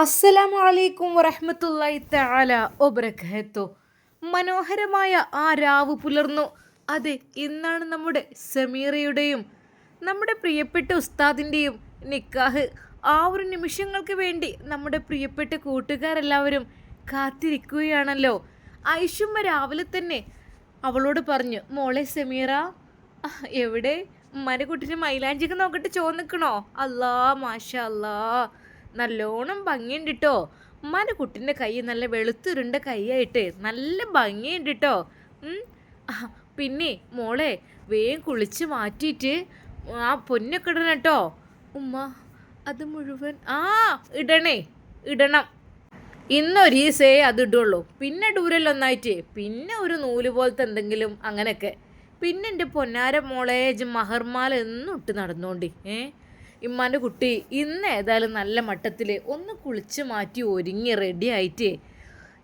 അസ്സലാമു അലൈക്കും വറഹ്മത്തുള്ളാഹി തആല ഒബ്രഖത്തു മനോഹരമായ ആ രാവ് പുലർന്നു. അതെ ഇന്നാണ് നമ്മുടെ സമീറയുടെയും നമ്മുടെ പ്രിയപ്പെട്ട ഉസ്താദിന്റെയും നിക്കാഹ്. ആ ഒരു നിമിഷങ്ങൾക്ക് വേണ്ടി നമ്മുടെ പ്രിയപ്പെട്ട കൂട്ടുകാരെല്ലാവരും കാത്തിരിക്കുകയാണല്ലോ. ഐഷുമ്മ രാവിലെ തന്നെ അവളോട് പറഞ്ഞു മോളെ സമീറ എവിടെ? ഉമ്മാന്റെ മൈലാഞ്ചിക്ക് നോക്കിട്ട് ചോദിക്കണോ അല്ലാ മാഷ അല്ലാ. നല്ലോണം ഭംഗിയുണ്ട് കേട്ടോ ഉമ്മാന്റെ കുട്ടീന്റെ കൈ നല്ല വെളുത്തുരുണ്ട കൈയായിട്ട് നല്ല ഭംഗിയുണ്ട് കേട്ടോ പിന്നെ മോളെ വേഗം കുളിച്ച് മാറ്റിയിട്ട് ആ പൊന്നൊക്കെ ഇടണം കേട്ടോ. ഉമ്മ അത് മുഴുവൻ ആ ഇടണേ ഇടണം. ഇന്നൊരു ഇന്നൊരീസേ അത് ഇടുള്ളൂ. പിന്നെ ഡൂരലൊന്നായിട്ട് പിന്നെ ഒരു നൂൽ പോലത്തെ എന്തെങ്കിലും അങ്ങനെയൊക്കെ. പിന്നെ എന്റെ പൊന്നാര മോളെ മഹർമാല എന്നും ഇട്ട് നടന്നോണ്ടി ഏ? ഇമ്മാന്റെ കുട്ടി ഇന്ന് ഏതായാലും നല്ല മട്ടത്തിൽ ഒന്ന് കുളിച്ച് മാറ്റി ഒരുങ്ങി റെഡി ആയിട്ട്.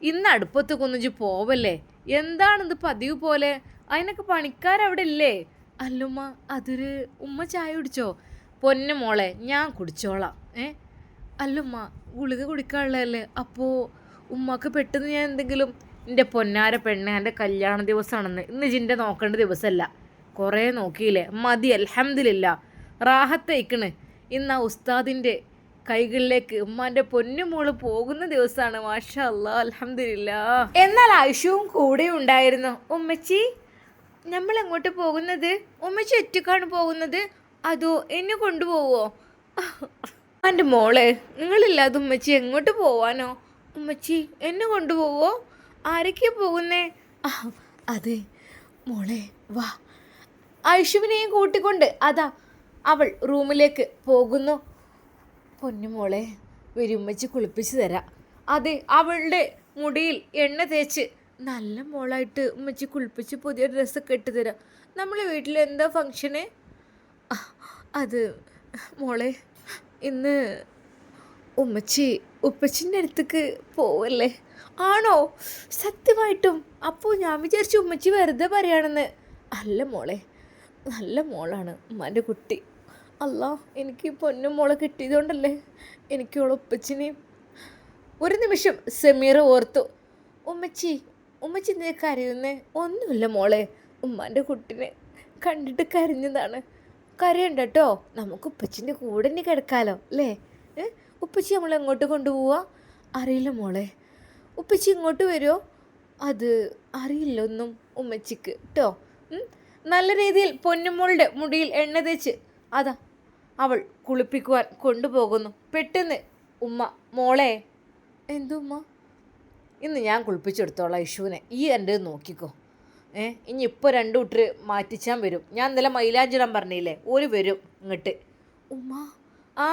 ഇന്ന് അടുപ്പത്ത് കൊന്നിച്ച് പോവല്ലേ? എന്താണിത് പതിവ് പോലെ? അതിനൊക്കെ പണിക്കാരവിടെ ഇല്ലേ അല്ലുമ്മ അതൊരു ഉമ്മ ചായ കുടിച്ചോ? പൊന്നു മോളെ ഞാൻ കുടിച്ചോളാം. ഏ? അല്ലുമ്മ ഗുളിക കുടിക്കാനുള്ളതല്ലേ? അപ്പോൾ ഉമ്മക്ക് പെട്ടെന്ന് ഞാൻ എന്തെങ്കിലും എന്റെ പൊന്നാര പെണ്ണെ എന്റെ കല്യാണ ദിവസമാണെന്ന് ഇന്ന് ജിന്റെ നോക്കേണ്ട ദിവസമല്ല. കുറേ നോക്കിയില്ലേ? മതി അലഹമ്മദില്ല റാഹത്തയക്കണ് ഇന്ന് ആ ഉസ്താദിന്റെ കൈകളിലേക്ക് ഉമ്മാന്റെ പൊന്നുമോൾ പോകുന്ന ദിവസമാണ്. മാഷാ അല്ലാ അൽഹംദില്ല എന്നാൽ ആയുഷവും കൂടെ ഉണ്ടായിരുന്നു. ഉമ്മച്ചി നമ്മൾ എങ്ങോട്ട് പോകുന്നത്? ഉമ്മച്ചി ഒറ്റക്കാണ് പോകുന്നത്? അതോ എന്നെ കൊണ്ടുപോവോ? എന്റെ മോളെ നിങ്ങളില്ലാതെ ഉമ്മച്ചി എങ്ങോട്ട് പോവാനോ? ഉമ്മച്ചി എന്നെ കൊണ്ടുപോവോ? ആരൊക്കെയാ പോകുന്നേ? അതെ മോളെ വാ. ഐഷുവിനെയും കൂട്ടിക്കൊണ്ട് അതാ അവൾ റൂമിലേക്ക് പോകുന്നു. പൊന്നുമോളെ വരുമ്മച്ച് കുളിപ്പിച്ച് തരാം. അതെ അവളുടെ മുടിയിൽ എണ്ണ തേച്ച് നല്ല മോളായിട്ട് ഉമ്മച്ചി കുളിപ്പിച്ച് പുതിയ ഡ്രസ്സൊക്കെ ഇട്ട് തരാം. നമ്മളെ വീട്ടിൽ എന്താ ഫങ്ഷന് അത് മോളെ ഇന്ന് ഉമ്മച്ചി ഉപ്പച്ചിന്റെ അടുത്തേക്ക് പോവല്ലേ? ആണോ? സത്യമായിട്ടും. അപ്പോൾ ഞാൻ വിചാരിച്ചു ഉമ്മച്ചി വെറുതെ പറയാണെന്ന് അല്ല മോളെ നല്ല മോളാണ് ഉമ്മാന്റെ കുട്ടി. അല്ല എനിക്ക് പൊന്നും മോളെ കിട്ടിയതുകൊണ്ടല്ലേ എനിക്ക് ഓളെ ഉപ്പച്ചിനെയും. ഒരു നിമിഷം സമീർ ഓർത്തു. ഉമ്മച്ചി ഉമ്മച്ചി നീ കരയുന്നേ? ഒന്നുമില്ല മോളെ ഉമ്മാന്റെ കുട്ടിനെ കണ്ടിട്ട് കരഞ്ഞതാണ്. കരയണ്ട കേട്ടോ. നമുക്ക് ഉപ്പച്ചിന്റെ കൂടെ തന്നെ കിടക്കാലോ അല്ലേ? ഉപ്പച്ചി നമ്മൾ എങ്ങോട്ട് കൊണ്ടുപോവാ? അറിയില്ല മോളെ. ഉപ്പച്ചി ഇങ്ങോട്ട് വരുമോ അത് അറിയില്ല ഒന്നും ഉമ്മച്ചിക്ക് കേട്ടോ. നല്ല രീതിയിൽ പൊന്നുമോളുടെ മുടിയിൽ എണ്ണ തേച്ച്. അതാ അവൾ കുളിപ്പിക്കുവാൻ കൊണ്ടുപോകുന്നു. പെട്ടെന്ന് ഉമ്മ മോളെ. എന്തുമ്മ? ഇന്ന് ഞാൻ കുളിപ്പിച്ചെടുത്തോളാം യശുവിനെ ഈ എന്റെ നോക്കിക്കോ. ഏ ഇനി ഇപ്പോൾ രണ്ടു കൂട്ടർ മാറ്റിച്ചാൻ വരും. ഞാൻ ഇന്നലെ മൈലാഞ്ചിടാൻ പറഞ്ഞില്ലേ? ഒരു വരും ഇങ്ങോട്ട്. ഉമ്മ? ആ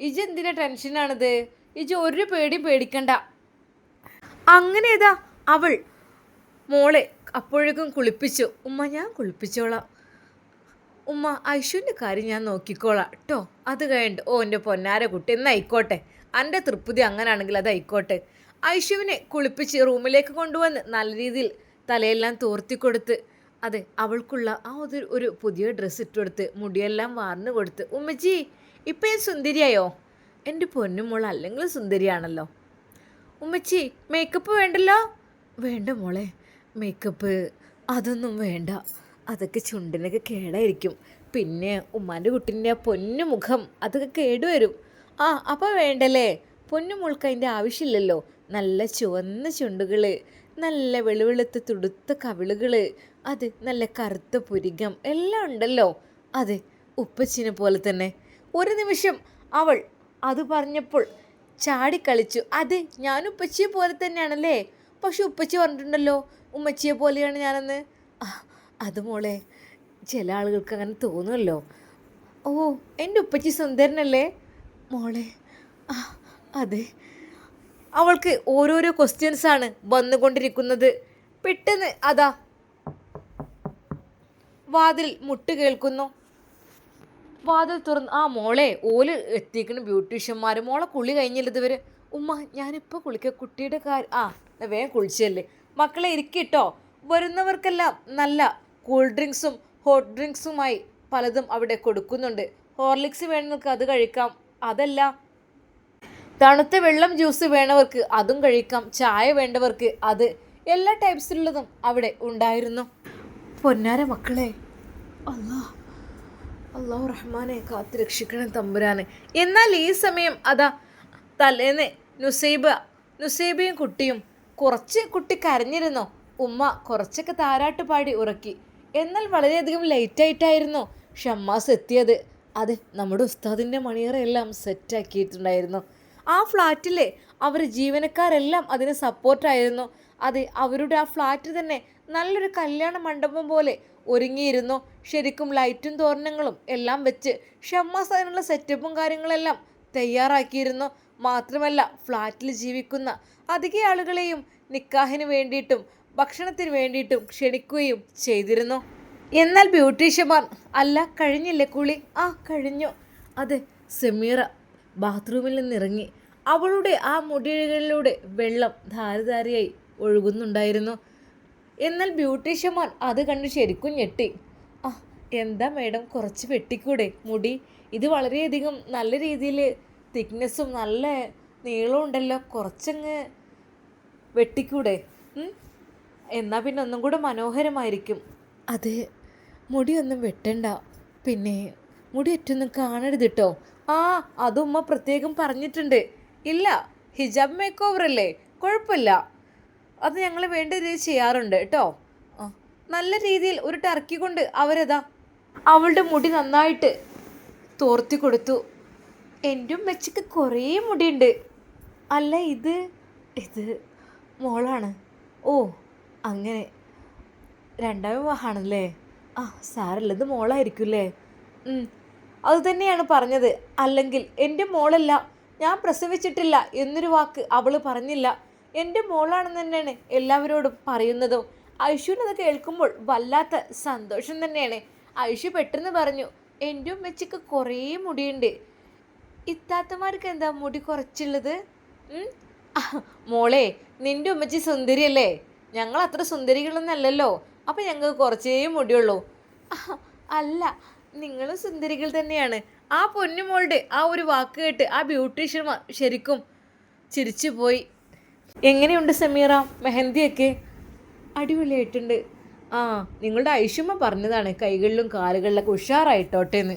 ഇജ് എന്തിനാ ടെൻഷനാണിത്? ഇജ് ഒരു പേടിയും പേടിക്കണ്ട. അങ്ങനെ ഇതാ അവൾ മോളെ അപ്പോഴേക്കും കുളിപ്പിച്ചു. ഉമ്മ ഞാൻ കുളിപ്പിച്ചോളാം. ഉമ്മ ഐഷുവിന്റെ കാര്യം ഞാൻ നോക്കിക്കോളാം. കേട്ടോ അത് കഴിഞ്ഞിട്ട് ഓ എന്റെ പൊന്നാര കുട്ടി എന്നായിക്കോട്ടെ എന്റെ തൃപ്തി അങ്ങനാണെങ്കിൽ അത് ആയിക്കോട്ടെ. ഐഷുവിനെ കുളിപ്പിച്ച് റൂമിലേക്ക് കൊണ്ടുവന്ന് നല്ല രീതിയിൽ തലയെല്ലാം തോർത്തി കൊടുത്ത് അതെ അവൾക്കുള്ള ആ ഒരു ഒരു പുതിയ ഡ്രസ്സ് ഇട്ട് കൊടുത്ത് മുടിയെല്ലാം വാർന്നു കൊടുത്ത് ഉമ്മജി ഇപ്പം ഞാൻ സുന്ദരിയായോ? എന്റെ പൊന്നും പൊന്നുമോൾ അല്ലെങ്കിൽ സുന്ദരിയാണല്ലോ. ഉമ്മച്ചി മേക്കപ്പ് വേണ്ടല്ലോ? വേണ്ട മോളെ മേക്കപ്പ് അതൊന്നും വേണ്ട. അതൊക്കെ ചുണ്ടിനൊക്കെ കേടായിരിക്കും. പിന്നെ ഉമ്മാന്റെ കുട്ടീന്റെ പൊന്നു മുഖം അതൊക്കെ കേടുവരും. ആ അപ്പോൾ വേണ്ടല്ലേ? പൊന്നു മുൾക്ക് അതിന്റെ ആവശ്യമില്ലല്ലോ. നല്ല ചുവന്ന ചുണ്ടുകൾ നല്ല വെളുവെളുത്ത് തുടുത്ത കവിളുകൾ അത് നല്ല കറുത്ത പുരികം എല്ലാം ഉണ്ടല്ലോ. അതെ ഉപ്പച്ചിനെ പോലെ തന്നെ. ഒരു നിമിഷം അവൾ അത് പറഞ്ഞപ്പോൾ ചാടിക്കളിച്ചു അതെ ഞാൻ ഉപ്പച്ചിയെ പോലെ തന്നെയാണല്ലേ? പക്ഷെ ഉപ്പച്ചി പറഞ്ഞിട്ടുണ്ടല്ലോ ഉമ്മച്ചിയെ പോലെയാണ് ഞാനെന്ന്. അത് മോളെ ചില ആളുകൾക്ക് അങ്ങനെ തോന്നുമല്ലോ ഓ എന്റെ ഉപ്പച്ചി സുന്ദരനല്ലേ? മോളെ ആ അതെ. അവൾക്ക് ഓരോരോ ക്വസ്റ്റ്യൻസാണ് വന്നുകൊണ്ടിരിക്കുന്നത്. പെട്ടെന്ന് അതാ. വാതിൽ മുട്ട് കേൾക്കുന്നു. വാതിൽ തുറന്ന് ആ മോളെ ഓൽ എത്തിക്കണ ബ്യൂട്ടീഷ്യന്മാർ മോളെ കുളി കഴിഞ്ഞില്ല ഇതുവരെ? ഉമ്മ ഞാനിപ്പോൾ കുളിക്ക കുട്ടിയുടെ കാര്യം ആ വേഗം കുളിച്ചല്ലേ. മക്കളെ ഇരിക്കിട്ടോ വരുന്നവർക്കെല്ലാം നല്ല കൂൾ ഡ്രിങ്ക്സും ഹോട്ട് ഡ്രിങ്ക്സുമായി പലതും അവിടെ കൊടുക്കുന്നുണ്ട്. ഹോർലിക്സ് വേണവർക്ക് അത് കഴിക്കാം. അതല്ല തണുത്ത വെള്ളം ജ്യൂസ് വേണവർക്ക് അതും കഴിക്കാം. ചായ വേണ്ടവർക്ക് അത് എല്ലാ ടൈപ്സിലുള്ളതും അവിടെ ഉണ്ടായിരുന്നു. പൊന്നാര മക്കളെ അല്ലാ അള്ളാഹു റഹ്മാനെ കാത്തു രക്ഷിക്കണം തമ്പുരാന്. എന്നാൽ ഈ സമയം അതാ തലേന്ന് നുസൈബ നുസൈബയും കുട്ടിയും കുറച്ച് കുട്ടി കരഞ്ഞിരുന്നോ. ഉമ്മ കുറച്ചൊക്കെ താരാട്ട് പാടി ഉറക്കി. എന്നാൽ വളരെയധികം ലേറ്റായിട്ടായിരുന്നു ഷമ്മാസ് എത്തിയത്. അതെ നമ്മുടെ ഉസ്താദിന്റെ മണിയറെല്ലാം സെറ്റാക്കിയിട്ടുണ്ടായിരുന്നു ആ ഫ്ലാറ്റിലെ അവർ ജീവനക്കാരെല്ലാം അതിന് സപ്പോർട്ടായിരുന്നു അതെ അവരുടെ ആ ഫ്ലാറ്റ് തന്നെ നല്ലൊരു കല്യാണ മണ്ഡപം പോലെ ഒരുങ്ങിയിരുന്നു. ശരിക്കും ലൈറ്റും തോരണങ്ങളും എല്ലാം വെച്ച് ഷമ്മാസ് അതിനുള്ള സെറ്റപ്പും കാര്യങ്ങളെല്ലാം തയ്യാറാക്കിയിരുന്നു. മാത്രമല്ല ഫ്ലാറ്റിൽ ജീവിക്കുന്ന അധിക ആളുകളെയും നിക്കാഹിന് വേണ്ടിയിട്ടും ഭക്ഷണത്തിന് വേണ്ടിയിട്ടും ക്ഷണിക്കുകയും ചെയ്തിരുന്നു. എന്നാൽ ബ്യൂട്ടീഷ്യന്മാർ അല്ല കഴിഞ്ഞില്ലേ കുളി? ആ കഴിഞ്ഞു. അതെ സെമീറ ബാത്റൂമിൽ നിന്നിറങ്ങി. അവളുടെ ആ മുടികളിലൂടെ വെള്ളം ധാരധാരയായി ഒഴുകുന്നുണ്ടായിരുന്നു. എന്നാൽ ബ്യൂട്ടീഷ്യന്മാർ അത് കണ്ട് ശരിക്കും ഞെട്ടി. ആ എന്താ മേഡം കുറച്ച് വെട്ടിക്കൂടെ? മുടി ഇത് വളരെയധികം നല്ല രീതിയിൽ തിക്നെസ്സും നല്ല നീളവും ഉണ്ടല്ലോ. കുറച്ചങ്ങ് വെട്ടിക്കൂടെ? ഉം? എന്നാ പിന്നെ ഒന്നും കൂടെ മനോഹരമായിരിക്കും. അതെ മുടിയൊന്നും വെട്ടണ്ട. പിന്നെ മുടി ഏറ്റൊന്നും കാണരുത് കേട്ടോ ആ അതുമ്മ പ്രത്യേകം പറഞ്ഞിട്ടുണ്ട്. ഇല്ല ഹിജാബ് മേക്ക് ഓവർ അല്ലേ? കുഴപ്പമില്ല. അത് ഞങ്ങൾ വേണ്ട രീതിയിൽ ചെയ്യാറുണ്ട് കേട്ടോ. നല്ല രീതിയിൽ ഒരു ടർക്കി കൊണ്ട് അവരതാ അവളുടെ മുടി നന്നായിട്ട് തോർത്തി കൊടുത്തു. എന്റെ ഉമ്മച്ചിക്ക് കുറേ മുടിയുണ്ട്. അല്ല ഇത് ഇത് മോളാണ്. ഓ അങ്ങനെ. രണ്ടാം വിവാഹമാണല്ലേ ആ സാറല്ലത് മോളായിരിക്കുമല്ലേ അത് തന്നെയാണ് പറഞ്ഞത്. അല്ലെങ്കിൽ എന്റെ മോളല്ല ഞാൻ പ്രസവിച്ചിട്ടില്ല എന്നൊരു വാക്ക് അവൾ പറഞ്ഞില്ല. എന്റെ മോളാണെന്ന് തന്നെയാണ് എല്ലാവരോടും പറയുന്നതും. ഐഷുവിനത് കേൾക്കുമ്പോൾ വല്ലാത്ത സന്തോഷം തന്നെയാണ്. ഐഷു പെട്ടെന്ന് പറഞ്ഞു എന്റെ ഉമ്മച്ചിക്ക് കുറേ മുടിയുണ്ട്. ഇത്താത്തമാർക്ക് എന്താ മുടി കുറച്ചുള്ളത്? മോളെ നിന്റെ ഉമ്മച്ചി സുന്ദരിയല്ലേ? ഞങ്ങൾ അത്ര സുന്ദരികളൊന്നല്ലല്ലോ. അപ്പം ഞങ്ങൾക്ക് കുറച്ചേ മുടിയുള്ളൂ. അല്ല നിങ്ങളും സുന്ദരികൾ തന്നെയാണ്. ആ പൊന്നുമോളുടെ ആ ഒരു വാക്ക് കേട്ട് ആ ബ്യൂട്ടീഷ്യന്മാർ ശരിക്കും ചിരിച്ചു പോയി. എങ്ങനെയുണ്ട് സമീറ? മെഹന്തിയൊക്കെ? അടിപൊളിയായിട്ടുണ്ട്. ആ നിങ്ങളുടെ ഐഷുമ്മ പറഞ്ഞതാണ് കൈകളിലും കാലുകളിലൊക്കെ ഉഷാറായിട്ടോട്ടെ എന്ന്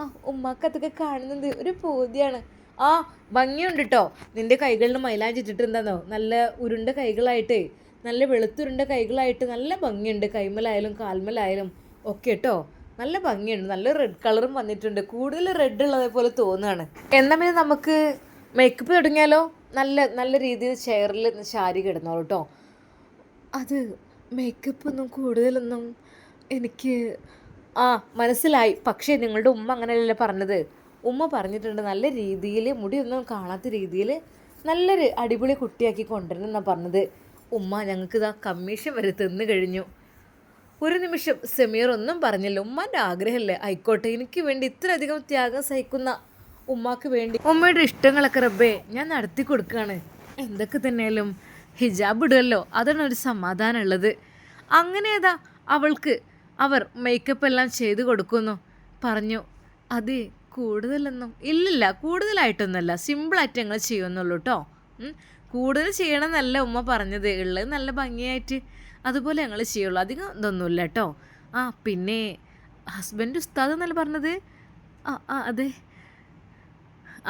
ആ ഉമ്മാക്കത്തൊക്കെ കാണുന്നത് ഒരു പൂതിയാണ്. ആ ഭംഗിയുണ്ട് കേട്ടോ നിന്റെ കൈകളിൽ മൈലാഞ്ചി ഇട്ടിട്ടുണ്ടെന്നോ നല്ല ഉരുണ്ട കൈകളായിട്ട്. നല്ല വെളുത്തുരുണ്ട കൈകളായിട്ട് നല്ല ഭംഗിയുണ്ട്. കൈമലായാലും കാൽമലായാലും ഒക്കെ കേട്ടോ നല്ല ഭംഗിയുണ്ട്. നല്ല റെഡ് കളറും വന്നിട്ടുണ്ട്. കൂടുതൽ റെഡ് ഉള്ളതേ പോലെ തോന്നുകയാണ് എന്നാൽ പിന്നെ നമുക്ക് മേക്കപ്പ് തുടങ്ങിയാലോ? നല്ല നല്ല രീതിയിൽ ചെയറിൽ ശാരി കിടന്നോളൂ കേട്ടോ അത് മേക്കപ്പ് ഒന്നും കൂടുതലൊന്നും എനിക്ക് ആ മനസ്സിലായി. പക്ഷേ നിങ്ങളുടെ ഉമ്മ അങ്ങനെയല്ലേ പറഞ്ഞത്. ഉമ്മ പറഞ്ഞിട്ടുണ്ട് നല്ല രീതിയിൽ മുടിയൊന്നും കാണാത്ത രീതിയിൽ നല്ലൊരു അടിപൊളി കുട്ടിയാക്കി കൊണ്ടുവരണം എന്നാണ് പറഞ്ഞത്. ഉമ്മ ഞങ്ങൾക്ക് ഇതാ കമ്മീഷൻ വരെ തിന്നു കഴിഞ്ഞു. ഒരു നിമിഷം സെമീർ ഒന്നും പറഞ്ഞില്ല. ഉമ്മാന്റെ ആഗ്രഹമല്ലേ? ആയിക്കോട്ടെ എനിക്ക് വേണ്ടി ഇത്രയധികം ത്യാഗം സഹിക്കുന്ന ഉമ്മാക്ക് വേണ്ടി. ഉമ്മയുടെ ഇഷ്ടങ്ങളൊക്കെ റബ്ബേ ഞാൻ നടത്തി കൊടുക്കുകയാണ്. എന്തൊക്കെ തന്നെയാലും ഹിജാബ് ഇടുമല്ലോ അതാണ് ഒരു സമാധാനം ഉള്ളത്. അങ്ങനെ ഏതാ അവൾക്ക് അവർ മേക്കപ്പ് എല്ലാം ചെയ്തു കൊടുക്കുന്നു. പറഞ്ഞു അതെ കൂടുതലൊന്നും ഇല്ലില്ല കൂടുതലായിട്ടൊന്നുമല്ല. സിമ്പിളായിട്ട് ഞങ്ങൾ ചെയ്യുന്നുള്ളൂ കേട്ടോ കൂടുതൽ ചെയ്യണമെന്നല്ല ഉമ്മ പറഞ്ഞത്. ഉള്ളത് നല്ല ഭംഗിയായിട്ട് അതുപോലെ ഞങ്ങൾ ചെയ്യുള്ളൂ. അധികം ഇതൊന്നുമില്ല കേട്ടോ. ആ പിന്നെ ഹസ്ബൻഡ് ഉസ്താദ് എന്നല്ല പറഞ്ഞത്? ആ ആ അതെ.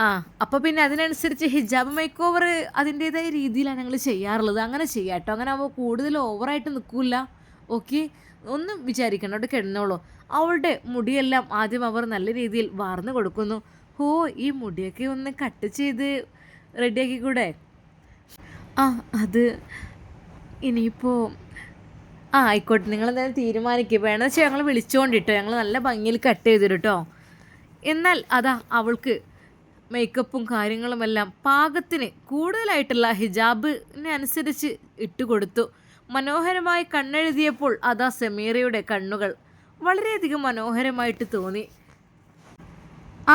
ആ അപ്പോൾ പിന്നെ അതിനനുസരിച്ച് ഹിജാബ് മേക്ക് ഓവർ അതിന്റേതായ രീതിയിലാണ് ഞങ്ങൾ ചെയ്യാറുള്ളത്. അങ്ങനെ ചെയ്യാം കേട്ടോ. അങ്ങനെ ആവുമ്പോൾ കൂടുതൽ ഓവറായിട്ട് നിൽക്കില്ല ഓക്കെ ഒന്നും വിചാരിക്കണം അവിടെ കിടന്നോളൂ. അവളുടെ മുടിയെല്ലാം ആദ്യം അവർ നല്ല രീതിയിൽ വാർന്നു കൊടുക്കുന്നു. ഓ ഈ മുടിയൊക്കെ ഒന്ന് കട്ട് ചെയ്ത് റെഡിയാക്കി കൂടെ ആ അത് ഇനിയിപ്പോൾ ആ ആയിക്കോട്ടെ. നിങ്ങൾ എന്തായാലും തീരുമാനിക്കുക വേണമെന്ന് വെച്ചാൽ ഞങ്ങൾ വിളിച്ചുകൊണ്ടിട്ടോ ഞങ്ങൾ നല്ല ഭംഗിയിൽ കട്ട് ചെയ്തു കേട്ടോ എന്നാൽ അതാ അവൾക്ക് മേക്കപ്പും കാര്യങ്ങളുമെല്ലാം പാകത്തിന് കൂടുതലായിട്ടുള്ള ഹിജാബിനെ അനുസരിച്ച് ഇട്ടുകൊടുത്തു മനോഹരമായി കണ്ണെഴുതിയപ്പോൾ അതാ സമീറയുടെ കണ്ണുകൾ. വളരെയധികം മനോഹരമായിട്ട് തോന്നി.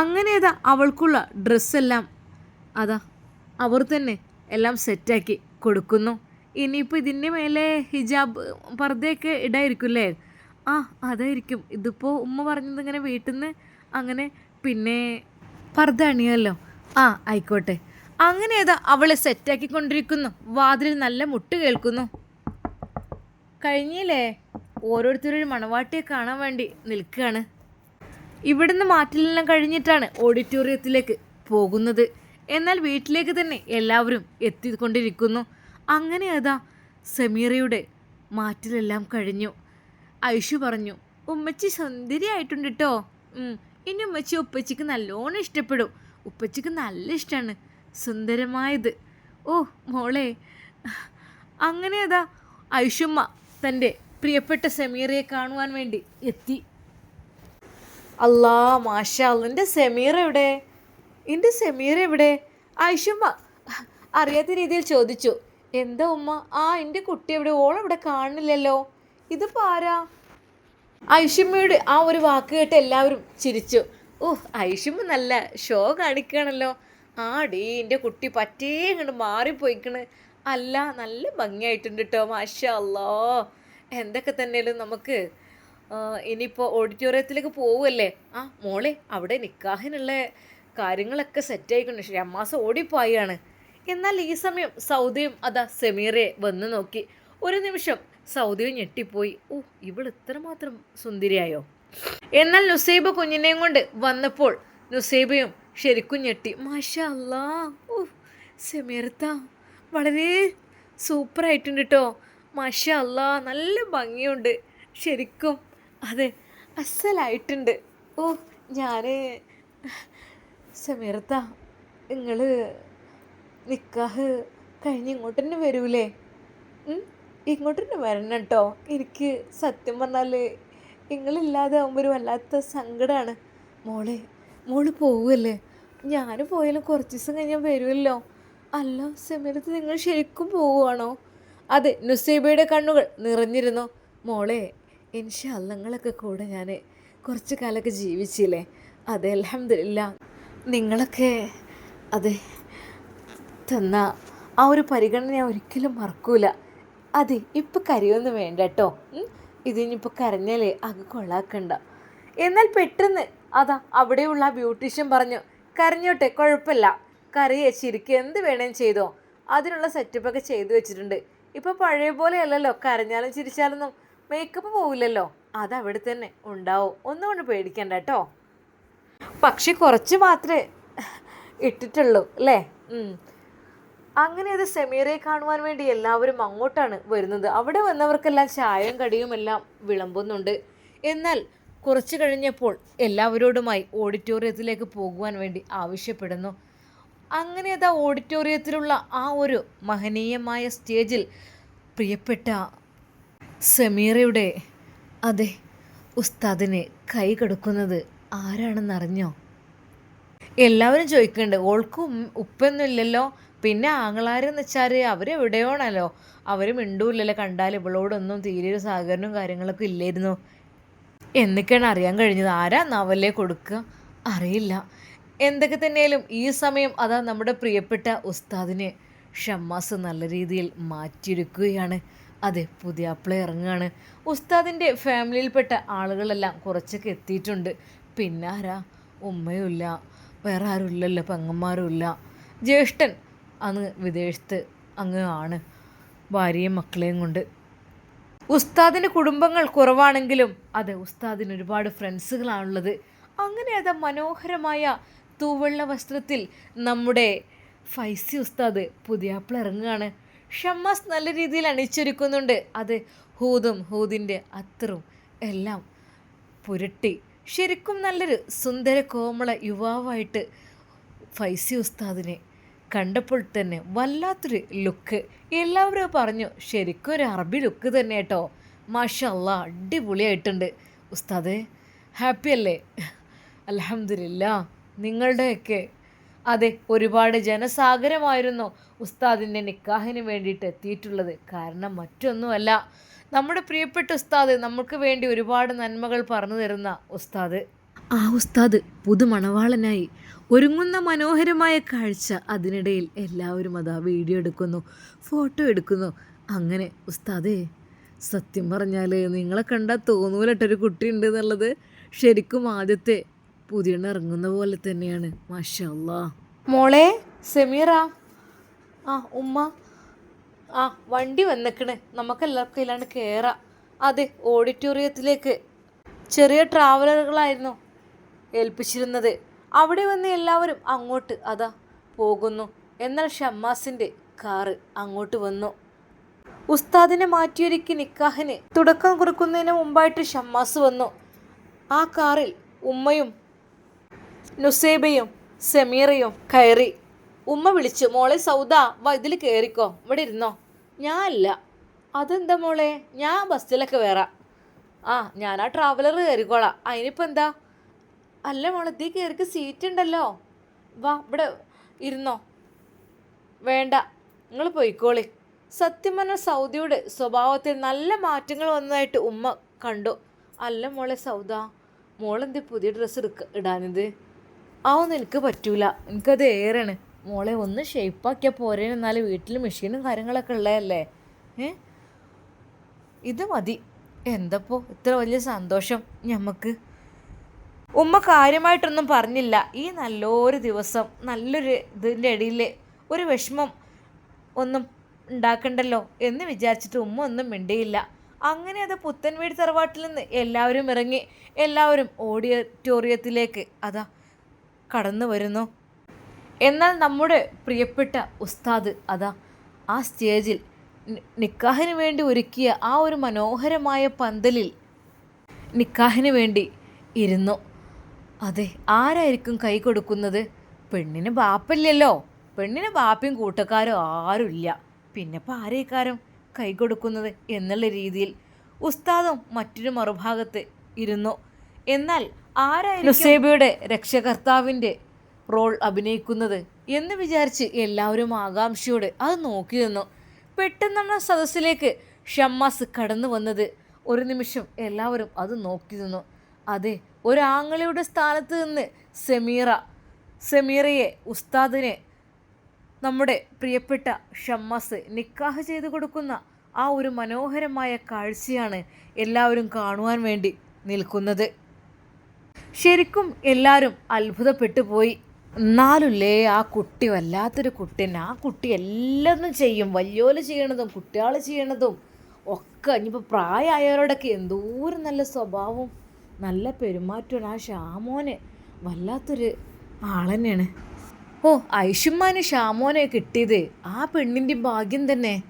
അങ്ങനെ അതാ അവൾക്കുള്ള ഡ്രസ്സെല്ലാം അതാ അവർ തന്നെ എല്ലാം സെറ്റാക്കി കൊടുക്കുന്നു. ഇനിയിപ്പോൾ ഇതിന്റെ മേലെ ഹിജാബ് പർദ്ദയൊക്കെ ഇടായിരിക്കുമല്ലേ ആ അതായിരിക്കും. ഇതിപ്പോൾ ഉമ്മ പറഞ്ഞത് ഇങ്ങനെ വീട്ടിൽ നിന്ന് അങ്ങനെ പിന്നെ പർദ്ദ അണിയല്ലോ ആ ആയിക്കോട്ടെ. അങ്ങനെ അതാ അവളെ സെറ്റാക്കിക്കൊണ്ടിരിക്കുന്നു വാതിൽ നല്ല മുട്ട് കേൾക്കുന്നു. കഴിഞ്ഞില്ലേ? ഓരോരുത്തരൊരു മണവാട്ടിയെ കാണാൻ വേണ്ടി നിൽക്കുകയാണ്. ഇവിടുന്ന് മാറ്റലെല്ലാം കഴിഞ്ഞിട്ടാണ് ഓഡിറ്റോറിയത്തിലേക്ക് പോകുന്നത്. എന്നാൽ വീട്ടിലേക്ക് തന്നെ എല്ലാവരും എത്തിക്കൊണ്ടിരിക്കുന്നു. അങ്ങനെ അതാ സമീറയുടെ മാറ്റിലെല്ലാം കഴിഞ്ഞു. ഐഷു പറഞ്ഞു ഉമ്മച്ചി സുന്ദരിയായിട്ടുണ്ട് കേട്ടോ ഇനി ഉമ്മച്ചി ഉപ്പച്ചിക്ക് നല്ലോണം ഇഷ്ടപ്പെടും. ഉപ്പച്ചിക്ക് നല്ല ഇഷ്ടമാണ് സുന്ദരമായത്. ഓ മോളെ. അങ്ങനെ അതാ ഐഷുമ്മ തന്റെ പ്രിയപ്പെട്ട സമീറയെ കാണുവാൻ വേണ്ടി എത്തി. അല്ലാ മാഷാ എന്റെ സമീറ എവിടെ? എന്റെ സെമീർ എവിടെ? ഐഷുമ്മ അറിയാത്ത രീതിയിൽ ചോദിച്ചു. എന്താ ഉമ്മ? ആ എന്റെ കുട്ടി എവിടെ? ഓളവിടെ കാണില്ലല്ലോ ഇത് പാരാ ഐഷുമ്മയുടെ ആ ഒരു വാക്ക് കേട്ട് എല്ലാവരും ചിരിച്ചു. ഓ ഐഷുമ്മ നല്ല ഷോ കാണിക്കുകയാണല്ലോ. ആ ഡേ എന്റെ കുട്ടി പറ്റേ ഇങ്ങോട്ട് മാറിപ്പോയിക്കണ്. അല്ല നല്ല ഭംഗിയായിട്ടുണ്ട് കേട്ടോ മാഷാ എന്തൊക്കെ തന്നെയാലും നമുക്ക് ഇനിയിപ്പോൾ ഓഡിറ്റോറിയത്തിലേക്ക് പോവുമല്ലേ ആ മോളെ അവിടെ നിക്കാഹിനുള്ള കാര്യങ്ങളൊക്കെ സെറ്റായിക്കൊണ്ട് അമ്മാസ ഓടിപ്പോയാണ്. എന്നാൽ ഈ സമയം സൗദിയും അതാ സെമീറെ വന്ന് നോക്കി. ഒരു നിമിഷം സൗദിയും ഞെട്ടിപ്പോയി. ഓ ഇവൾ ഇത്രമാത്രം സുന്ദരിയായോ? എന്നാൽ നുസൈബ് കുഞ്ഞിനെയും കൊണ്ട് വന്നപ്പോൾ നുസൈബയും ശരിക്കും ഞെട്ടി. മാഷാ അല്ലാ ഓ സെമീർത്ത വളരെ സൂപ്പറായിട്ടുണ്ട് കേട്ടോ മാഷാ അല്ലാ നല്ല ഭംഗിയുണ്ട്. ശരിക്കും അതെ അസലായിട്ടുണ്ട്. ഓ ഞാൻ സമീർത്ത നിങ്ങൾ നിക്കാഹ് കഴിഞ്ഞ് ഇങ്ങോട്ട് തന്നെ വരൂലേ? ഇങ്ങോട്ട് തന്നെ വരണം കേട്ടോ എനിക്ക് സത്യം പറഞ്ഞാൽ നിങ്ങളില്ലാതെ ആകുമ്പോൾ ഒരു വല്ലാത്ത സങ്കടമാണ് മോളെ മോൾ പോവുമല്ലേ ഞാൻ പോയാലും കുറച്ച് ദിവസം കഴിഞ്ഞാൽ വരുമല്ലോ അല്ല സമീരത്ത് നിങ്ങൾ ശരിക്കും പോവുകയാണോ അതെ നുസൈബയുടെ കണ്ണുകൾ നിറഞ്ഞിരുന്നു. മോളെ എനിക്ക് അല്ലങ്ങളൊക്കെ കൂടെ ഞാൻ കുറച്ച് കാലമൊക്കെ ജീവിച്ചില്ലേ? അതെ അലഹമില്ല നിങ്ങളൊക്കെ അതെ തന്ന ആ ഒരു പരിഗണന ഞാൻ ഒരിക്കലും മറക്കൂല. അതെ ഇപ്പം കരയൊന്നും വേണ്ട കേട്ടോ. ഇതിനിപ്പോൾ കരഞ്ഞാലേ അത് കൊള്ളാക്കണ്ട. എന്നാൽ പെട്ടെന്ന് അതാ അവിടെയുള്ള ആ ബ്യൂട്ടീഷ്യൻ പറഞ്ഞു കരഞ്ഞോട്ടെ കുഴപ്പമില്ല കരയെ ചിരിക്കുക എന്ത് വേണേലും ചെയ്തോ. അതിനുള്ള സെറ്റപ്പൊക്കെ ചെയ്തു വെച്ചിട്ടുണ്ട്. ഇപ്പോൾ പഴയ പോലെ അല്ലല്ലോ കരഞ്ഞാലും ചിരിച്ചാലൊന്നും മേക്കപ്പ് പോവില്ലല്ലോ. അത് അവിടെ തന്നെ ഉണ്ടാവും. ഒന്നുകൊണ്ട് പേടിക്കണ്ട കേട്ടോ. പക്ഷെ കുറച്ച് മാത്രമേ ഇട്ടിട്ടുള്ളൂ അല്ലേ. അങ്ങനെ അത് സെമീറയെ കാണുവാൻ വേണ്ടി എല്ലാവരും അങ്ങോട്ടാണ് വരുന്നത്. അവിടെ വന്നവർക്കെല്ലാം ചായയും കടിയും എല്ലാം വിളമ്പുന്നുണ്ട്. എന്നാൽ കുറച്ച് കഴിഞ്ഞപ്പോൾ എല്ലാവരോടുമായി ഓഡിറ്റോറിയത്തിലേക്ക് പോകുവാൻ വേണ്ടി ആവശ്യപ്പെടുന്നു. അങ്ങനെ അത് ആ ഓഡിറ്റോറിയത്തിലുള്ള ആ ഒരു മഹനീയമായ സ്റ്റേജിൽ പ്രിയപ്പെട്ട സമീറയുടെ അതെ ഉസ്താദിനെ കൈ കൊടുക്കുന്നത് ആരാണെന്നറിഞ്ഞോ? എല്ലാവരും ചോദിക്കുന്നുണ്ട് ഓൾക്കും ഉപ്പൊന്നും ഇല്ലല്ലോ. പിന്നെ ആങ്ങളാരെന്ന് വെച്ചാൽ അവരെവിടെയാണല്ലോ? അവർ മിണ്ടൂല്ലല്ലോ കണ്ടാൽ ഇവളോടൊന്നും തീരെ ഒരു സഹകരണവും കാര്യങ്ങളൊക്കെ ഇല്ലായിരുന്നു. എന്നൊക്കെയാണ് അറിയാൻ കഴിഞ്ഞത്. ആരാ നവലെ കൊടുക്കുക? അറിയില്ല. എന്തൊക്കെ തന്നെയാലും ഈ സമയം അതാ നമ്മുടെ പ്രിയപ്പെട്ട ഉസ്താദിനെ ഷമ്മാസ് നല്ല രീതിയിൽ മാറ്റിയെടുക്കുകയാണ്. അതെ പുതിയ അപ്ലൈ ഇറങ്ങുകയാണ് ഉസ്താദിന്റെ ഫാമിലിയിൽപ്പെട്ട ആളുകളെല്ലാം കുറച്ചൊക്കെ എത്തിയിട്ടുണ്ട്. പിന്നെ ആരാ? ഉമ്മയുമില്ല. വേറെ ആരുമില്ലല്ലോ പെങ്ങന്മാരുമില്ല പെങ്ങന്മാരും ജ്യേഷ്ഠൻ അന്ന് വിദേശത്ത് അങ്ങ് ആണ്. ഭാര്യയും മക്കളെയും കൊണ്ട്. ഉസ്താദിന് കുടുംബങ്ങൾ കുറവാണെങ്കിലും അതെ ഉസ്താദിന് ഒരുപാട് ഫ്രണ്ട്സുകളാണുള്ളത്. അങ്ങനെ അത് മനോഹരമായ തൂവെള്ള വസ്ത്രത്തിൽ നമ്മുടെ ഫൈസി ഉസ്താദ് പുതിയാപ്പിള ഇറങ്ങുകയാണ്. ഷമ്മാസ് നല്ല രീതിയിൽ അണിച്ചൊരുക്കുന്നുണ്ട്. അത് ഹൂതും ഹൂതിന്റെ അത്തറും എല്ലാം പുരട്ടി. ശരിക്കും നല്ലൊരു സുന്ദര കോമള യുവാവായിട്ട് ഫൈസി ഉസ്താദിനെ കണ്ടപ്പോൾ തന്നെ വല്ലാത്തൊരു ലുക്ക്. എല്ലാവരും പറഞ്ഞു ശരിക്കും ഒരു അറബി ലുക്ക് തന്നെ കേട്ടോ. മാഷല്ല അടിപൊളിയായിട്ടുണ്ട്. ഉസ്താദ് ഹാപ്പി അല്ലേ? അലഹമില്ല നിങ്ങളുടെയൊക്കെ അതെ ഒരുപാട് ജനസാഗരമായിരുന്നു ഉസ്താദിന്റെ നിക്കാഹിന് വേണ്ടിയിട്ട് എത്തിയിട്ടുള്ളത്. കാരണം മറ്റൊന്നുമല്ല. നമ്മുടെ പ്രിയപ്പെട്ട ഉസ്താദ് നമുക്ക് വേണ്ടി ഒരുപാട് നന്മകൾ പറഞ്ഞു തരുന്ന ഉസ്താദ്. ആ ഉസ്താദ് പുതുമണവാളനായി. ഒരുങ്ങുന്ന മനോഹരമായ കാഴ്ച അതിനിടയിൽ എല്ലാവരും അതാ വീഡിയോ എടുക്കുന്നു ഫോട്ടോ എടുക്കുന്നു. അങ്ങനെ ഉസ്താദേ സത്യം പറഞ്ഞാൽ നിങ്ങളെ കണ്ടാൽ തോന്നൂലട്ടൊരു കുട്ടി ഉണ്ട് എന്നുള്ളത് ശരിക്കും ആദ്യത്തെ പുതിയ ഇറങ്ങുന്ന പോലെ തന്നെയാണ്. മാഷാ അല്ലാ മോളെ സെമീറ. ആ ഉമ്മ. ആ വണ്ടി വന്നിക്കണ്. നമുക്കെല്ലാവർക്കും ഇല്ലാണ്ട് കയറാം അതെ ഓഡിറ്റോറിയത്തിലേക്ക്. ചെറിയ ട്രാവലറുകളായിരുന്നു ഏൽപ്പിച്ചിരുന്നത്. അവിടെ വന്ന് എല്ലാവരും അങ്ങോട്ട് അതാ പോകുന്നു. എന്നാൽ ഷമ്മാസിന്റെ കാറ് അങ്ങോട്ട് വന്നു. ഉസ്താദിനെ മാറ്റിയൊരുക്കി നിക്കാഹിന് തുടക്കം കുറിക്കുന്നതിന് മുമ്പായിട്ട് ഷമ്മാസ് വന്നു. ആ കാറിൽ ഉമ്മയും നുസേബയും സെമീറയും കയറി. ഉമ്മ വിളിച്ചു മോളെ സൗദ ഇതിൽ കയറിക്കോ ഇവിടെ ഇരുന്നോ. ഞാൻ അല്ല. അതെന്താ മോളെ? ഞാൻ ബസ്സിലൊക്കെ വേറെ. ആ ഞാൻ ആ ട്രാവലർ കയറിക്കോളാം. അതിനിപ്പോൾ എന്താ? അല്ല മോളെ ഇതീ കയറിക്ക് സീറ്റ് ഉണ്ടല്ലോ. വാ ഇവിടെ ഇരുന്നോ. വേണ്ട നിങ്ങൾ പോയിക്കോളി. സത്യം പറഞ്ഞ സൗദിയുടെ സ്വഭാവത്തിൽ നല്ല മാറ്റങ്ങൾ വന്നതായിട്ട് ഉമ്മ കണ്ടു. അല്ല മോളെ സൗദ മോളെന്ത് പുതിയ ഡ്രസ്സ് എടുക്ക ഇടാനിത്? അതൊന്നും എനിക്ക് പറ്റൂല. എനിക്കത് ഏറാണ്. മോളെ ഒന്ന് ഷേപ്പാക്കിയാൽ പോരേ എന്നാൽ വീട്ടിൽ മെഷീനും കാര്യങ്ങളൊക്കെ ഉള്ളതല്ലേ? ഏ? ഇത് മതി. എന്തപ്പോ? ഇത്ര വലിയ സന്തോഷം ഞമ്മക്ക്. ഉമ്മ കാര്യമായിട്ടൊന്നും പറഞ്ഞില്ല. ഈ നല്ലൊരു ദിവസം നല്ലൊരു ഇതിന്റെ ഇടയിൽ ഒരു വിഷമം ഒന്നും ഉണ്ടാക്കണ്ടല്ലോ എന്ന് വിചാരിച്ചിട്ട് ഉമ്മ ഒന്നും മിണ്ടിയില്ല. അങ്ങനെ അത് പുത്തൻവീട് തറവാട്ടിൽ നിന്ന് എല്ലാവരും ഇറങ്ങി എല്ലാവരും ഓഡിറ്റോറിയത്തിലേക്ക് അതാ കടന്നു വരുന്നു. എന്നാൽ നമ്മുടെ പ്രിയപ്പെട്ട ഉസ്താദ് അതാ ആ സ്റ്റേജിൽ നിക്കാഹിന് വേണ്ടി ഒരുക്കിയ ആ ഒരു മനോഹരമായ പന്തലിൽ നിക്കാഹിന് വേണ്ടി ഇരുന്നു. അതെ ആരായിരിക്കും കൈ കൊടുക്കുന്നത്? പെണ്ണിന് ബാപ്പില്ലല്ലോ പെണ്ണിന് ബാപ്പയും കൂട്ടക്കാരോ ആരുമില്ല. പിന്നെ ഇപ്പം ആരേക്കാരം കൈ കൊടുക്കുന്നത് എന്നുള്ള രീതിയിൽ ഉസ്താദും മറ്റൊരു മറുഭാഗത്ത് ഇരുന്നു. എന്നാൽ ആരായിരുന്നു രക്ഷകർത്താവിന്റെ റോൾ അഭിനയിക്കുന്നത് എന്ന് വിചാരിച്ച് എല്ലാവരും ആകാംക്ഷയോടെ അത് നോക്കി നിന്നു. പെട്ടെന്നാണ് സദസ്സിലേക്ക് ഷമ്മാസ് കടന്നു വന്നത് ഒരു നിമിഷം എല്ലാവരും അത് നോക്കി നിന്നു. അതെ ഒരാങ്ങളിയുടെ സ്ഥാനത്ത് നിന്ന് സെമീറ സെമീറയെ ഉസ്താദിനെ നമ്മുടെ പ്രിയപ്പെട്ട ഷമ്മാസ് നിക്കാഹ് ചെയ്തു കൊടുക്കുന്ന ആ ഒരു മനോഹരമായ കാഴ്ചയാണ് എല്ലാവരും കാണുവാൻ വേണ്ടി നിൽക്കുന്നത്. ശരിക്കും എല്ലാവരും അത്ഭുതപ്പെട്ടു പോയി. എന്നാലുല്ലേ ആ കുട്ടി വല്ലാത്തൊരു കുട്ടീനെ. ആ കുട്ടി എല്ലാതും ചെയ്യും. വലിയോൽ ചെയ്യണതും കുട്ടികൾ ചെയ്യണതും ഒക്കെ. ഇനിയിപ്പോൾ പ്രായമായവരോടൊക്കെ എന്തോരം നല്ല സ്വഭാവവും നല്ല പെരുമാറ്റമാണ് ആ ഷാമോന് വല്ലാത്തൊരു ആളെന്നെയാണ്. ഓ ഐഷുമാന് ഷാമോനെ കിട്ടിയത്. ആ പെണ്ണിന്റെ ഭാഗ്യം തന്നെ.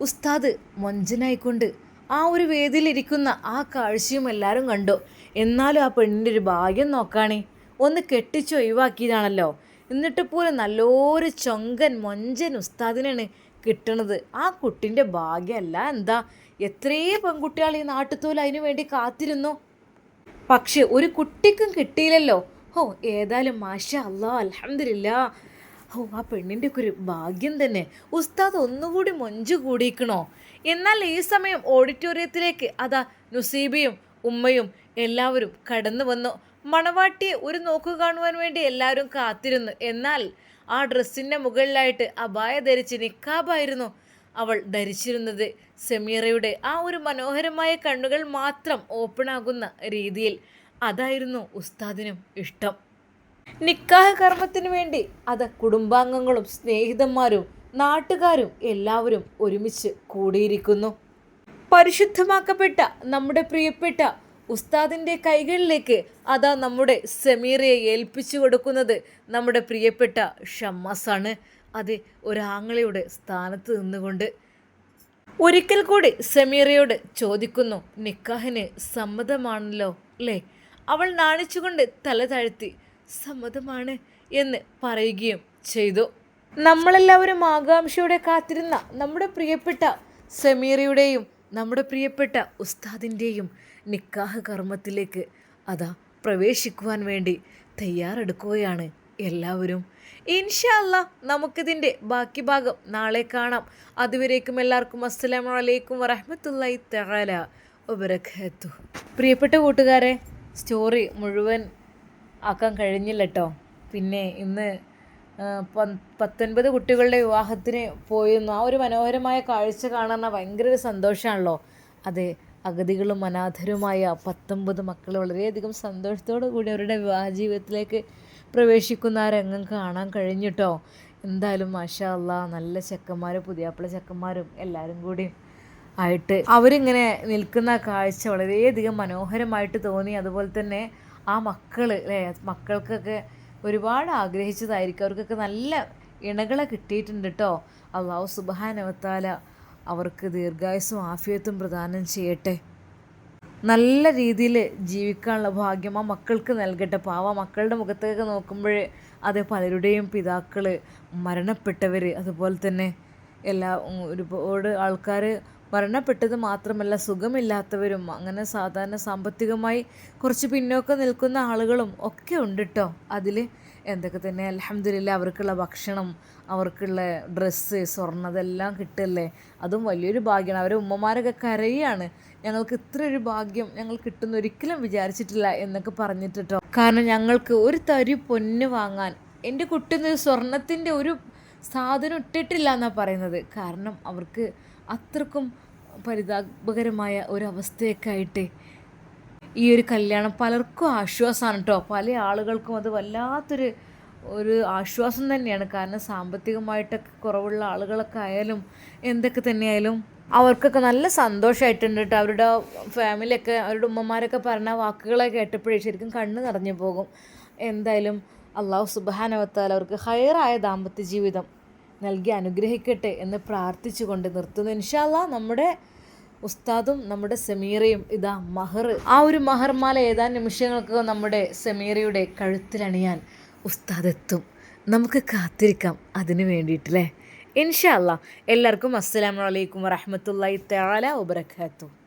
ഉസ്താദ് മൊഞ്ചനായിക്കൊണ്ട് ആ ഒരു വേദിയിലിരിക്കുന്ന ആ കാഴ്ചയും എല്ലാവരും കണ്ടു. എന്നാലും ആ പെണ്ണിന്റെ ഒരു ഭാഗ്യം നോക്കാണേ. ഒന്ന് കെട്ടിച്ച് ഒഴിവാക്കിയതാണല്ലോ. എന്നിട്ട് പോലും നല്ലൊരു ചൊങ്കൻ മൊഞ്ചൻ ഉസ്താദിനാണ് കിട്ടണത്. ആ കുട്ടിന്റെ ഭാഗ്യമല്ല എന്താ? എത്രയേ പെൺകുട്ടികൾ ഈ നാട്ടുത്തോൽ അതിനു വേണ്ടി കാത്തിരുന്നു? പക്ഷെ ഒരു കുട്ടിക്കും കിട്ടിയില്ലല്ലോ. ഓ ഏതായാലും മാഷ അല്ലാ അലഹമില്ല ഓ ആ പെണ്ണിന്റെ ഒക്കെ ഒരു ഭാഗ്യം തന്നെ. ഉസ്താദ് ഒന്നുകൂടി മൊഞ്ചു കൂടിയിക്കണോ എന്നാൽ ഈ സമയം ഓഡിറ്റോറിയത്തിലേക്ക് അതാ നുസീബയും ഉമ്മയും എല്ലാവരും കടന്നു വന്നു. മണവാട്ടിയെ ഒരു നോക്ക് കാണുവാൻ വേണ്ടി എല്ലാവരും കാത്തിരുന്നു. എന്നാൽ ആ ഡ്രസ്സിന്റെ മുകളിലായിട്ട് അബായ ധരിച്ച് നിക്കാബായിരുന്നു അവൾ ധരിച്ചിരുന്നത്. സെമീറയുടെ ആ ഒരു മനോഹരമായ കണ്ണുകൾ മാത്രം ഓപ്പൺ ആകുന്ന രീതിയിൽ അതായിരുന്നു ഉസ്താദിനും ഇഷ്ടം. നിക്കാഹ് കർമ്മത്തിന് വേണ്ടി അത് കുടുംബാംഗങ്ങളും സ്നേഹിതന്മാരും നാട്ടുകാരും എല്ലാവരും ഒരുമിച്ച് കൂടിയിരിക്കുന്നു. പരിശുദ്ധമാക്കപ്പെട്ട നമ്മുടെ പ്രിയപ്പെട്ട ഉസ്താദിന്റെ കൈകളിലേക്ക് അതാ നമ്മുടെ സമീറയെ ഏൽപ്പിച്ചു കൊടുക്കുന്നത്. നമ്മുടെ പ്രിയപ്പെട്ട ഷമ്മാസാണ്. അത് ഒരാങ്ങളയുടെ സ്ഥാനത്ത് നിന്നുകൊണ്ട്. ഒരിക്കൽ കൂടി സമീറയോട് ചോദിക്കുന്നു നിക്കാഹിന് സമ്മതമാണല്ലോ അല്ലേ? അവൾ നാണിച്ചുകൊണ്ട് തല താഴ്ത്തി സമ്മതമാണ് എന്ന് പറയുകയും ചെയ്തു. നമ്മളെല്ലാവരും ആകാംക്ഷയോടെ കാത്തിരുന്ന നമ്മുടെ പ്രിയപ്പെട്ട സമീറയുടെയും നമ്മുടെ പ്രിയപ്പെട്ട ഉസ്താദിന്റെയും നിക്കാഹ് കർമ്മത്തിലേക്ക് അതാ പ്രവേശിക്കുവാൻ വേണ്ടി തയ്യാറെടുക്കുകയാണ് എല്ലാവരും. ഇൻഷല്ല നമുക്കിതിന്റെ ബാക്കി ഭാഗം നാളെ കാണാം. അതുവരേക്കും എല്ലാവർക്കും അസ്സലാമു അലൈക്കും വറഹമത്തല്ലായി തആല ഉപരഖത്തു പ്രിയപ്പെട്ട കൂട്ടുകാരെ സ്റ്റോറി മുഴുവൻ ആക്കാൻ കഴിഞ്ഞില്ല കേട്ടോ പിന്നെ ഇന്ന് പത്തൊൻപത് കുട്ടികളുടെ വിവാഹത്തിന് പോയിരുന്നു ആ ഒരു മനോഹരമായ കാഴ്ച കാണാൻ ഭയങ്കര ഒരു സന്തോഷമാണല്ലോ അതെ അഗതികളും അനാഥരുമായ പത്തൊമ്പത് മക്കൾ വളരെയധികം സന്തോഷത്തോടു കൂടി അവരുടെ വിവാഹ ജീവിതത്തിലേക്ക് പ്രവേശിക്കുന്ന ആ രംഗം കാണാൻ കഴിഞ്ഞിട്ടോ? എന്തായാലും മാഷാ അല്ല നല്ല ചെക്കന്മാരും പുതിയാപ്പിള ചെക്കന്മാരും എല്ലാവരും കൂടി ആയിട്ട് അവരിങ്ങനെ നിൽക്കുന്ന കാഴ്ച വളരെയധികം മനോഹരമായിട്ട് തോന്നി. അതുപോലെ തന്നെ ആ മക്കൾ അല്ലേ മക്കൾക്കൊക്കെ ഒരുപാട് ആഗ്രഹിച്ചതായിരിക്കും. അവർക്കൊക്കെ നല്ല ഇണകളെ കിട്ടിയിട്ടുണ്ട് കേട്ടോ അള്ളാഹു സുബാനവത്താല അവർക്ക് ദീർഘായുസും ആഫിയത്തും പ്രദാനം ചെയ്യട്ടെ. നല്ല രീതിയിൽ ജീവിക്കാനുള്ള ഭാഗ്യം ആ മക്കൾക്ക് നൽകട്ടെ. പാവ മക്കളുടെ മുഖത്തേക്ക് നോക്കുമ്പോൾ അത് പലരുടെയും പിതാക്കൾ മരണപ്പെട്ടവർ അതുപോലെ തന്നെ എല്ലാ ഒരുപാട് ആൾക്കാർ മരണപ്പെട്ടത് മാത്രമല്ല സുഖമില്ലാത്തവരും അങ്ങനെ സാധാരണ സാമ്പത്തികമായി കുറച്ച് പിന്നോക്കം നിൽക്കുന്ന ആളുകളും ഒക്കെ ഉണ്ട് കേട്ടോ അതിൽ എന്തൊക്കെ തന്നെ അലഹമില്ല അവർക്കുള്ള ഭക്ഷണം അവർക്കുള്ള ഡ്രസ്സ് സ്വർണം അതെല്ലാം കിട്ടല്ലേ അതും വലിയൊരു ഭാഗ്യമാണ്. അവരെ ഉമ്മമാരൊക്കെ കരയാണ്. ഞങ്ങൾക്ക് ഇത്ര ഒരു ഭാഗ്യം ഞങ്ങൾ കിട്ടുന്ന ഒരിക്കലും വിചാരിച്ചിട്ടില്ല എന്നൊക്കെ പറഞ്ഞിട്ടോ കാരണം ഞങ്ങൾക്ക് ഒരു തരി പൊന്ന് വാങ്ങാൻ എന്റെ കുട്ടിന്ന് സ്വർണത്തിന്റെ ഒരു സാധനം ഇട്ടിട്ടില്ല എന്നാണ് പറയുന്നത്. കാരണം അവർക്ക് അത്രക്കും പരിതാപകരമായ ഒരവസ്ഥയൊക്കെ ആയിട്ട് ഈ ഒരു കല്യാണം പലർക്കും ആശ്വാസമാണ് കേട്ടോ. പല ആളുകൾക്കും അത് വല്ലാത്തൊരു ഒരു ആശ്വാസം തന്നെയാണ്. കാരണം സാമ്പത്തികമായിട്ടൊക്കെ കുറവുള്ള ആളുകളൊക്കെ ആയാലും എന്തൊക്കെ തന്നെയായാലും അവർക്കൊക്കെ നല്ല സന്തോഷമായിട്ടുണ്ട് കേട്ടോ. അവരുടെ ഫാമിലിയൊക്കെ അവരുടെ ഉമ്മമാരൊക്കെ പറഞ്ഞ വാക്കുകളെ കേട്ടപ്പോഴേ ശരിക്കും കണ്ണ് നിറഞ്ഞു പോകും. എന്തായാലും അള്ളാഹു സുബാനവത്താൽ അവർക്ക് ഹയറായ ദാമ്പത്യ ജീവിതം നൽകി അനുഗ്രഹിക്കട്ടെ എന്ന് പ്രാർത്ഥിച്ചുകൊണ്ട് നിർത്തുന്നു. ഇൻഷാല്ല നമ്മുടെ ഉസ്താദും നമ്മുടെ സെമീറയും ഇതാ മഹർ. ആ ഒരു മഹർമാല ഏതാനും നിമിഷങ്ങൾക്ക് നമ്മുടെ സെമീറയുടെ കഴുത്തിലണിയാൻ ഉസ്താദ് എത്തും നമുക്ക് കാത്തിരിക്കാം അതിന് വേണ്ടിയിട്ടല്ലേ? ഇൻഷാല്ല എല്ലാവർക്കും അസ്സാം വലൈക്കും വറഹമത്തല്ലാ തആല വബറകാതുഹു.